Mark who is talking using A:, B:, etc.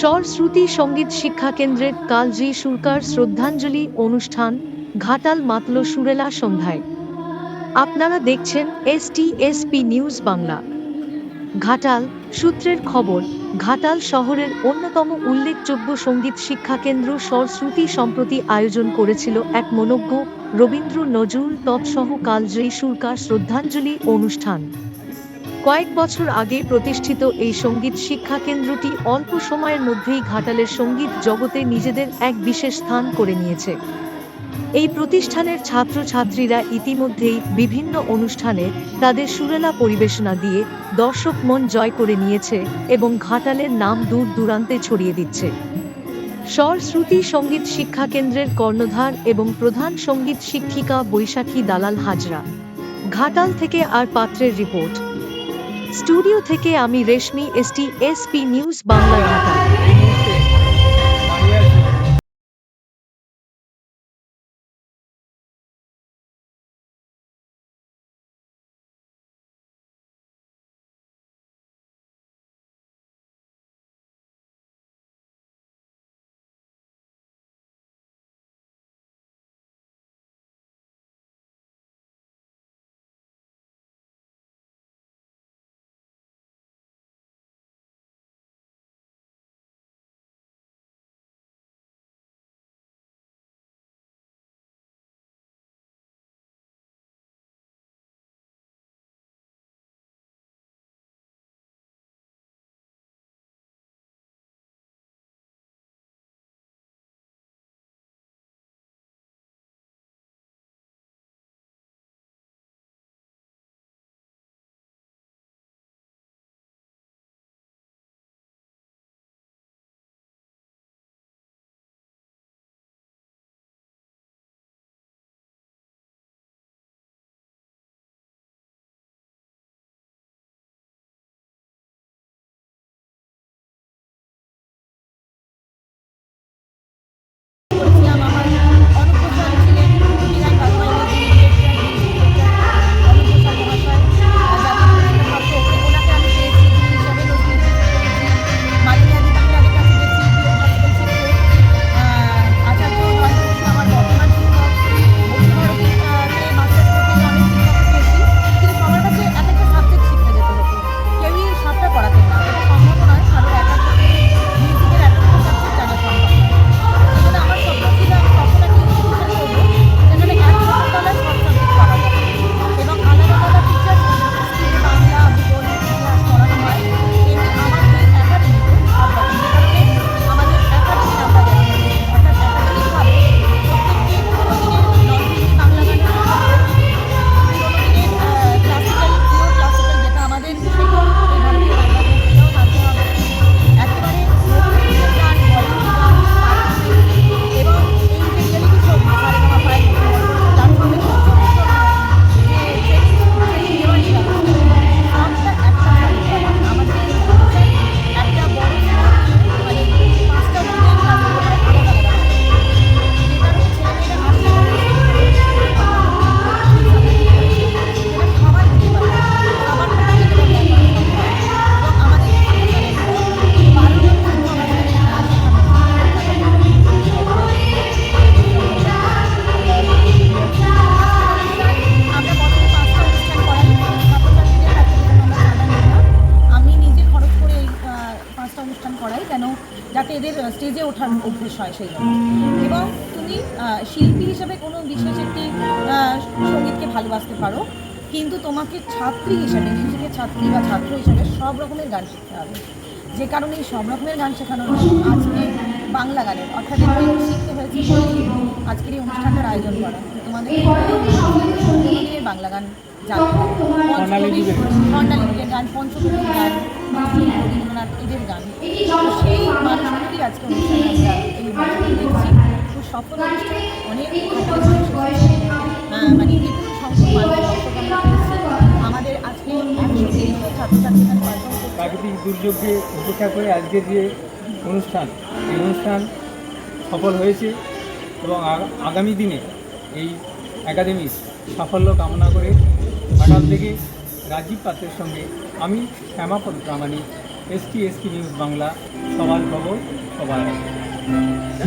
A: স্বর শ্রুতি সংগীত শিক্ষা কেন্দ্রের কালজি সুরকার শ্রদ্ধাঞ্জলি অনুষ্ঠান, ঘাটাল মাতল সুরেলা সন্ধ্যায়। আপনারা দেখছেন S T news Bangla. Ghatal, সূত্রের খবর, ঘাটাল শহরের অন্যতম উল্লেখযোগ্য সংগীত শিক্ষা কেন্দ্র স্বরশ্রুতি সম্প্রতি আয়োজন করেছিল এক মনজ্ঞ রবীন্দ্র নজরুল তৎসহ কালজয়ী সুরকার শ্রদ্ধাঞ্জলি অনুষ্ঠান। কয়েক বছর আগে প্রতিষ্ঠিত এই সংগীত শিক্ষা কেন্দ্রটি অল্প সময়ের মধ্যেই ঘাটালের সংগীত জগতে নিজেদের এক বিশেষ স্থান করে নিয়েছে। এই প্রতিষ্ঠানের ছাত্রছাত্রীরা ইতিমধ্যেই বিভিন্ন অনুষ্ঠানে তাদের সুরেলা পরিবেশনা দিয়ে দর্শক মন জয় করে নিয়েছে এবং ঘাটালের নাম দূর দূরান্তে ছড়িয়ে দিচ্ছে। স্বরশ্রুতি সংগীত শিক্ষা কেন্দ্রের কর্ণধার এবং প্রধান সংগীত শিক্ষিকা বৈশাখী দালাল হাজরা। ঘাটাল থেকে আর পাত্রের রিপোর্ট। স্টুডিও থেকে আমি Reshmi ST SP news Bangla Ghatal
B: যাতে এদের স্টেজে ওঠার অভ্যেস হয় সেই জন্য। এবং তুমি শিল্পী হিসেবে কোনো বিশেষ একটি সঙ্গীতকে ভালোবাসতে পারো কিন্তু তোমাকে ছাত্রী হিসেবে বিশেষ ছাত্রী বা ছাত্র হিসেবে সব রকমের গান শিখতে হবে। যে কারণে এই সব রকমের গান শেখানোর জন্য আজকে বাংলা গানের অর্থাৎ শিখতে হয়েছে আজকের এই অনুষ্ঠানটার আয়োজন করা। তোমাদের বাংলা গান জানতে হবে। গান পঞ্চকবির গান রবীন্দ্রনাথ গান। সেই মানুষগুলোরই আজকে অনুষ্ঠানে আমরা এই দেখছি। খুব আহ, মানে বিপুল সংখ্যক মানুষ আমাদের আজকে একশো তিরিশটা ছাত্রছাত্রী এখানে
C: প্রাকৃতিক দুর্যোগকে উপেক্ষা করে আজকের যে অনুষ্ঠান এই অনুষ্ঠান সফল হয়েছে এবং আগামী দিনে এই একাডেমির সাফল্য কামনা করে ঘাটাল থেকে রাজীব পাত্রের সঙ্গে আমি Shyamapada Pramanik ST ST news Bangla সবার খবর সবার